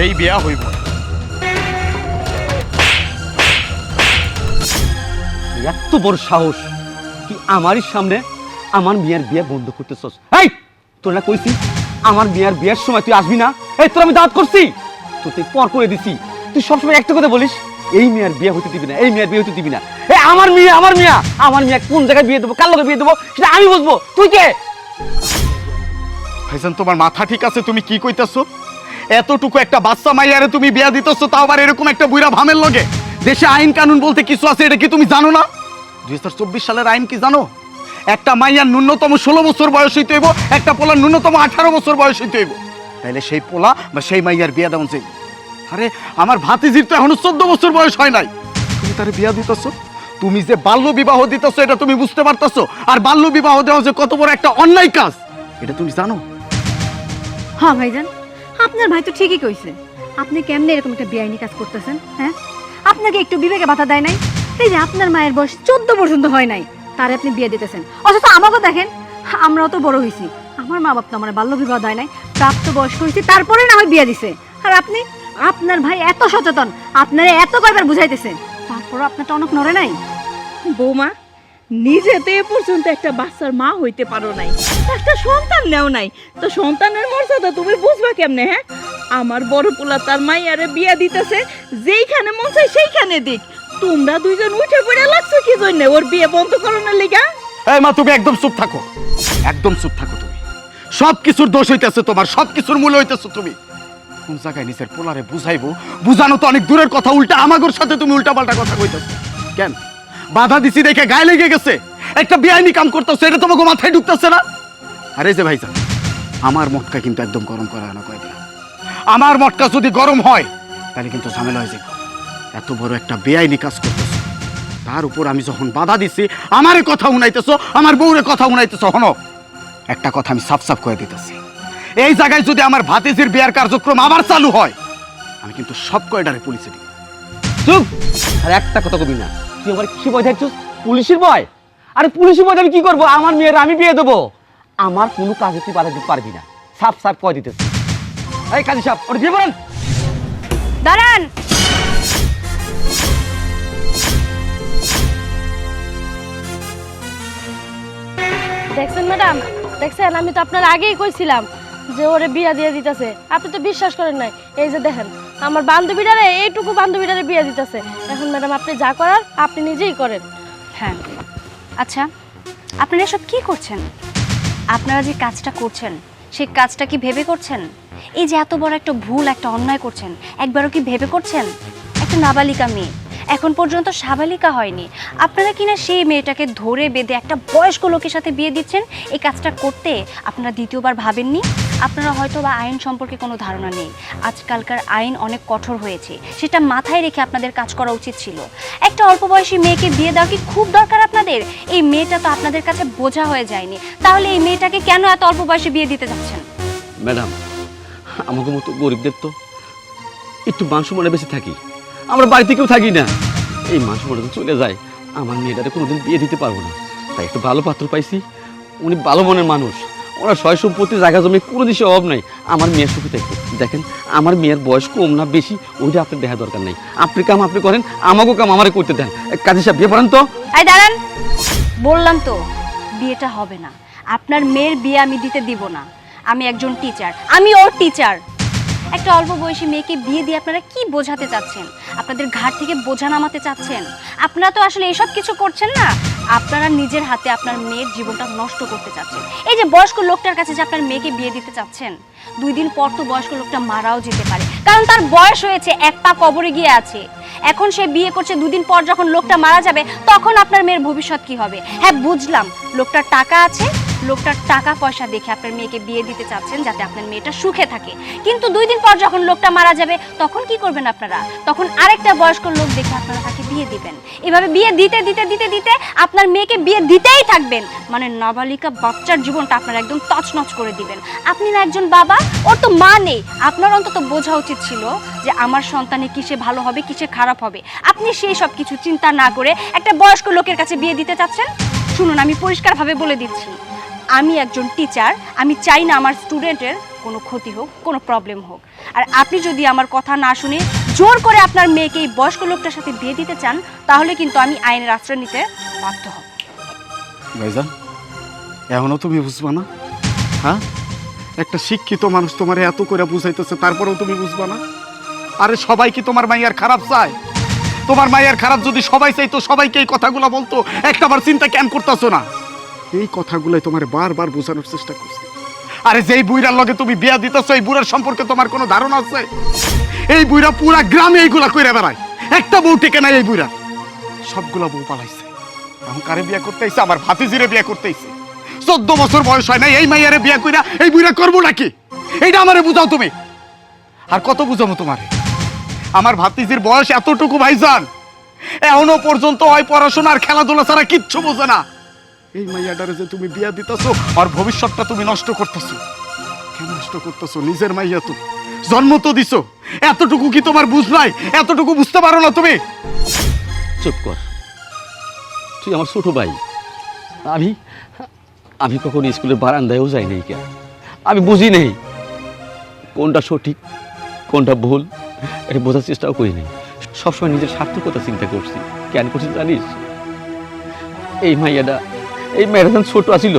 এই বিয়া হইব। এত বড় সাহস। তুই আমারই সামনে আমার মেয়ের বিয়ে বন্ধ করতেছস। এই, তোর না কইছি, আমার মেয়ের বিয়ের সময় তুই আসবি না? এই, তোর আমি দাওয়াত করছি। তুই পর করে দিছি। তুই সবসময় একটা কথা বলিস, এই মেয়ের বিয়ে হতে দিবি না, এই মেয়ের বিয়ে হতে দিবি না। এই, আমার মেয়ে আমার মেয়ে আমার মেয়ে কোন জায়গায় বিয়ে দেবো, কার লোকে বিয়ে দেবো, সেটা আমি বুঝব। তুই কে? ভাইজান, তোমার মাথা ঠিক আছে, তুমি কি কইতাছো? এতটুকু একটা বাচ্চা মাইয়ারে তুমি বিয়া দিতেছো, তাও আবার এরকম একটা বুইরা ভামের লগে? দেশে আইন কানুন বলতে কিছু আছে, এটা কি তুমি জানো না? দুই সালের আইন কি জানো? একটা মাইয়ার ন্যূনতম ষোলো বছর বয়স হইতে হইব, একটা পোলার ন্যূনতম আঠারো বছর বয়স হইতে হইব। তাইলে সেই পোলা বা সেই মাইয়ার বিয়া দেওয়া চাইব আরে, আমার ভাতিজির তো এখনও চোদ্দ বছর বয়স হয় নাই। তুমি তার বিয়া দিতেছো? তুমি যে বাল্য বিবাহ দিতেছো, এটা তুমি বুঝতে পারতেছো? আর বাল্য বিবাহ দেওয়া যে কত বড় একটা অন্যায় কাজ, এটা তুমি জানো? হ্যাঁ ভাইজান। আপনার ভাই তো ঠিকই কইছে। আপনি কেমনে এরকম একটা বেআইনি কাজ করতেছেন হ্যাঁ? আপনাকে একটু বিবেকে বাধা দেয় নাই? এই যে আপনার মায়ের বয়স চোদ্দ পর্যন্ত হয় নাই, তারে আপনি বিয়ে দিতেছেন। অথচ আমাকেও দেখেন, আমরাও তো বড় হয়েছি আমার মা বাপ তো আমার বাল্য বিবাহ দেয় নাই, প্রাপ্ত বয়স্ক হয়েছি তারপরে না হয় বিয়ে দিছে। আর আপনি, আপনার ভাই এত সচেতন, আপনারা এত কয়বার বুঝাইতেছে, তারপরও আপনার টনক নড়ে নাই। বৌমা নিজে তো এ পর্যন্ত একটা বাচ্চার মা হইতে পারো নাই। একটা সন্তান নেও নাই। তো সন্তানের মর্যাদা তুমি বুঝবা কেমনে হ্যাঁ? আমার বড় পোলা তার মাইয়ারে বিয়া দিতেছে, যেইখানে মন চাই সেইখানে দিক। তোমরা দুইজন উঠে পড়ে লাগছো কি জন্য? ওর বিয়ে বন্ধ করানোর লিগা। এই মা, তুমি একদম চুপ থাকো। একদম চুপ থাকো তুমি। সব কিছুর দোষ হইতেছে তোমার সব কিছুর মূল হইতেছো তুমি। কোন জায়গায় নিজের পোলারে বুঝাইবো? বুঝানো তো অনেক দূরের কথা, উল্টা আমাগোর সাথে তুমি উল্টা পাল্টা কথা কইতেছো। কেন? বাধা দিছি দেখে গায়ে লেগে গেছে। একটা বেআইনি কাম করতেছে, এটা তোমাকে মাথায় ঢুকতেছে না? আরে যে ভাইজান, আমার মটকা কিন্তু একদম গরম করা না কয়দিন আমার মটকা যদি গরম হয়, তাহলে কিন্তু ঝামেলা হয়ে যাবে। এত বড় একটা বেআইনি কাজ করতেছে। তার উপর আমি যখন বাধা দিছি, আমারে কথা উনাইতেছো আমার বউরে কথা উনাইতেছ হনো একটা কথা আমি সাফ সাফ করে দিতেছি। এই জায়গায় যদি আমার ভাতিজির বিয়ার কার্যক্রম আবার চালু হয়, আমি কিন্তু সব কয়টারে পুলিশে দিব। চুপ! আর একটা কথা কবি না। তুই আমার কি ভয় দেখছিস? পুলিশের ভয় আরে পুলিশের ভয় আমি কি করব? আমার মেয়ের আমি বিয়ে দেবো। আমার কোনো কাজে তুই বাধা দিতে পারবি না। সাফ সাফ কয় দিতেছে। এই কাজী সাহেব ওটা বিয়ে করেন দাঁড়ান। দেখছেন ম্যাডাম? দেখছেন, আমি তো আপনার আগেই কইছিলাম যে ওরে বিয়া দিয়ে দিতেছে। আপনি তো বিশ্বাস করেন নাই। এই যে দেখেন আমার বান্ধবীরা এইটুকু বান্ধবীটারে বিয়ে দিতেছে। এখন ম্যাডাম, আপনি যা করার, আপনি নিজেই করেন। হ্যাঁ। আচ্ছা আপনারা এসব কি করছেন? আপনারা যে কাজটা করছেন, সেই কাজটা কি ভেবে করছেন? এই যে এত বড় একটা ভুল, একটা অন্যায় করছেন, একবারও কি ভেবে করছেন? একটা নাবালিকা মেয়ে। এখন পর্যন্ত সাবালিকা হয়নি। আপনারা কিনা সেই মেয়েটাকে ধরে বেঁধে একটা বয়স্ক লোকের সাথে বিয়ে দিচ্ছেন? এই কাজটা করতে আপনারা দ্বিতীয়বার ভাবেননি? আপনারা হয়তো বা আইন সম্পর্কে কোনো ধারণা নেই। আজকালকার আইন অনেক কঠোর হয়েছে। সেটা মাথায় রেখে আপনাদের কাজ করা উচিত ছিল। একটা অল্প বয়সী মেয়েকে বিয়ে দেওয়া কি খুব দরকার আপনাদের? এই মেয়েটা তো আপনাদের কাছে বোঝা হয়ে যায়নি। তাহলে এই মেয়েটাকে কেন এত অল্প বয়সে বিয়ে দিতে যাচ্ছেন? ম্যাডাম আমাকে মতো গরিবদের তো একটু মান বেশি থাকি। আমরা বাড়িতে কেউ থাকি না। এই মাস তো চলে যায়, আমার মেয়েটারে কোনোদিন বিয়ে দিতে পারব না। তাই একটু ভালো পাত্র পাইছি। উনি ভালো মনের মানুষ। ওনার সয় সম্পত্তি জায়গা জমি কোনো দিশে অভাব নাই। আমার মেয়ের সুখে থাকবে দেখেন, আমার মেয়ের বয়স কম না বেশি ওইটা আপনার দেখা দরকার নাই। আপনি কাম আপনি করেন, আমাকেও কাম আমারে করতে দেন। কাজী সাহেব, বিয়ে করেন তো? দাঁড়ান। বললাম তো, বিয়েটা হবে না। আপনার মেয়ের বিয়ে আমি দিতে দিব না। আমি একজন টিচার আমি ওর টিচার একটা অল্প বয়সী মেয়েকে বিয়ে দিয়ে আপনারা কি বোঝাতে চাচ্ছেন? আপনাদের ঘাট থেকে বোঝা নামাতে চাচ্ছেন? আপনারা তো আসলে এসব কিছু করছেন না। আপনারা নিজের হাতে আপনার মেয়ের জীবনটা নষ্ট করতে চাচ্ছেন। এই যে বয়স্ক লোকটার কাছে যে আপনার মেয়েকে বিয়ে দিতে চাচ্ছেন, দুই দিন পর তো বয়স্ক লোকটা মারাও যেতে পারে। কারণ তার বয়স হয়েছে, এক পা কবরে গিয়ে আছে। এখন সে বিয়ে করছে দুদিন পর যখন লোকটা মারা যাবে, তখন আপনার মেয়ের ভবিষ্যৎ কি হবে? হ্যাঁ বুঝলাম। লোকটার টাকা আছে লোকটার টাকা পয়সা দেখে আপনার মেয়েকে বিয়ে দিতে চাচ্ছেন যাতে আপনার মেয়েটা সুখে থাকে। কিন্তু দুই দিন পর যখন লোকটা মারা যাবে, তখন কি করবেন আপনারা? তখন আরেকটা বয়স্ক লোক দেখে আপনারা তাকে বিয়ে দিবেন। এভাবে বিয়ে দিতে দিতে দিতে দিতে আপনার মেয়েকে বিয়ে দিতেই থাকবেন। মানে নাবালিকা বাচ্চার জীবনটা আপনারা একদম তছনছ করে দিবেন। আপনি না একজন বাবা, ওর তো মা নেই। আপনার অন্তত বোঝা উচিত ছিল যে আমার সন্তানে কিসে ভালো হবে কিসে খারাপ হবে। আপনি সেই সব কিছু চিন্তা না করে একটা বয়স্ক লোকের কাছে বিয়ে দিতে চাচ্ছেন? শুনুন, আমি পরিষ্কারভাবে বলে দিচ্ছি। আমি একজন টিচার আমি চাই না আমার স্টুডেন্টের কোনো ক্ষতি হোক, কোনো প্রবলেম হোক। আর আপনি যদি আমার কথা না শুনে জোর করে আপনার মেয়েকে এই বয়স্ক লোকটার সাথে বিয়ে দিতে চান, তাহলে কিন্তু আমি আইনের আশ্রয় নিতে বাধ্য হব। ভাইজান, এখনও তুমি বুঝবা না? হ্যাঁ? একটা শিক্ষিত মানুষ তোমার এত করে বুঝাইতেছে, তারপরেও তুমি বুঝবা না? আরে সবাই কি তোমার মাইয়ার খারাপ চায়? তোমার মাইয়ার খারাপ যদি সবাই চাইতো, সবাইকে এই কথাগুলো বলতো, একটাবার চিন্তা কেন করতেছো না? এই কথাগুলোই তোমার বারবার বোঝানোর চেষ্টা করছে। আরে যেই বুইরার লগে তুমি বিয়া দিতেছো, এই বুড়ার সম্পর্কে তোমার কোনো ধারণা আছে? এই বুইরা পুরা গ্রামে এইগুলা কইরা বেড়ায়। একটা বউ টেকে নাই এই বুইরা। সবগুলা বউ পালাইছে। এখন কারে বিয়া করতে আইছে? আমার ভাতিজিরে বিয়া করতে আইছে। চোদ্দ বছর বয়স হয় নাই, এই মাইয়ারে বিয়া কইরা এই বুইরা করব নাকি? এইটা আমারে বুঝাও তুমি। আর কত বুঝাবো তোমারে? আমার ভাতিজির বয়স এতটুকু ভাইজান। এখনও পর্যন্ত হয় পড়াশোনা আর খেলাধুলা ছাড়া কিচ্ছু বোঝে না। এই মাইয়াটারে যে তুমি বিয়া দিতেছো আর ভবিষ্যৎটা তুমি নষ্ট করতেছো। কেন নষ্ট করতেছো? নিজের মাইয়া তো। জন্ম তো দিছো। এতটুকু কি তোমার বুঝ নাই? এতটুকু বুঝতে পারো না তুমি? চুপ কর। তুই আমার ছোট ভাই। আমি আমি কখনো স্কুলের বারান্দায়ও যাই নাই কেন? আমি বুঝি নেই কোনটা সঠিক, কোনটা ভুল। এটা বোঝার চেষ্টাও করি নাই। সবসময় নিজের সার্থকতা চিন্তা করছি। কেন করছি জানিস? এই মাইয়াটা এই মেয়েটা ছোট আছিল।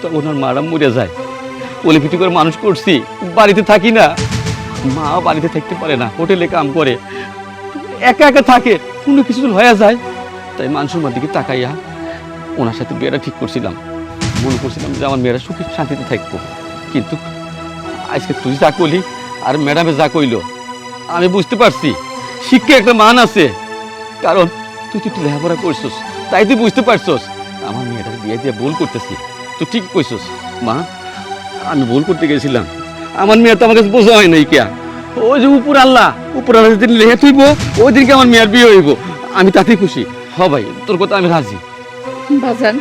তখন ওনার মারা মরে যায়। কোলে পিটি করে মানুষ করছি? বাড়িতে থাকি না? মা বাড়িতে থাকতে পারে না, হোটেলে কাম করে। একা একা থাকে, কোনো কিছু হয়ে যায়। তাই মানুষের দিকে তাকাইয়া ওনার সাথে বিয়েটা ঠিক করছিলাম। মনে করছিলাম যে আমার মেয়েরা সুখী শান্তিতে থাকব। কিন্তু আজকে তুই যা করলি আর ম্যাডামে যা কইলো, আমি বুঝতে পারছি। শিক্ষা একটা মান আছে। কারণ তুই তো একটু লেখাপড়া করছিস, তাই তুই বুঝতে পারছস। আমার মেয়েটার বিয়ে দিয়ে ভুল করতেছি তুই ঠিক কইছস। মা আমি ভুল করতে গেছিলাম। আমার মেয়ে তো আমার কাছে বোঝা হয় নাই কিয়া। ওই যে উপর আল্লাহ উপর আল্লাহ যেদিন লেখে তুইব ওই দিনকে আমার মেয়ের বিয়ে হইব। আমি তাতেই খুশি। হ ভাই তোর কথা আমি রাজি। বাজান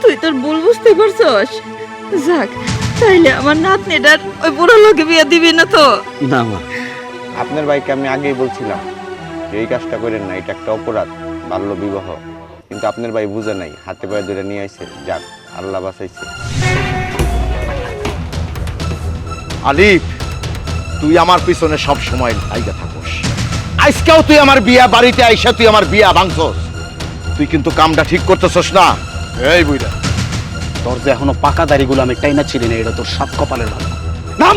তুই তোর ভুল বুঝতে পারছস? যাক তাইলে আমার নাতনিটার ওই বুড়ো লোকে বিয়ে দিবি না তো? না মা। আপনার ভাইকে আমি আগেই বলছিলাম যে এই কাজটা করেন না এটা একটা অপরাধ বাল্য বিবাহ। কিন্তু আপনার ভাই বুঝে নাই হাতে পায়ে ধরে নিয়ে আইছে যাক আল্লাহ বাঁচাইছে। আলিফ তুই আমার পিছনে সব সময় লাইগা থাকস। আজকেও তুই আমার বিয়া বাড়িতে আইসা তুই আমার বিয়া ভাঙছস। তুই কিন্তু কামটা ঠিক করতেছস না। এই বুইরা তোর যে এখনও পাকা দাড়িগুলো আমি টাইনা ছিলি না এটা তোর সাত কপালের ভালো নাম!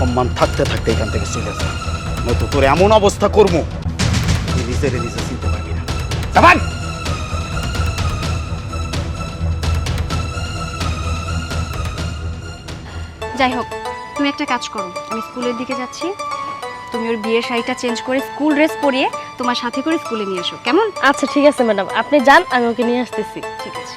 সম্মান থাকতে থাকতে এখান থেকে চলে যা নয়তো তোর এমন অবস্থা করব তুই নিজেরে নিজে চিনতে পারবি না। যাই হোক তুমি একটা কাজ করো। আমি স্কুলের দিকে যাচ্ছি। তুমি ওর বিয়ের শাড়িটা চেঞ্জ করে স্কুল ড্রেস পরিয়ে তোমার সাথে করে স্কুলে নিয়ে এসো। কেমন? আচ্ছা ঠিক আছে ম্যাডাম। আপনি যান আমি ওকে নিয়ে আসতেছি। ঠিক আছে।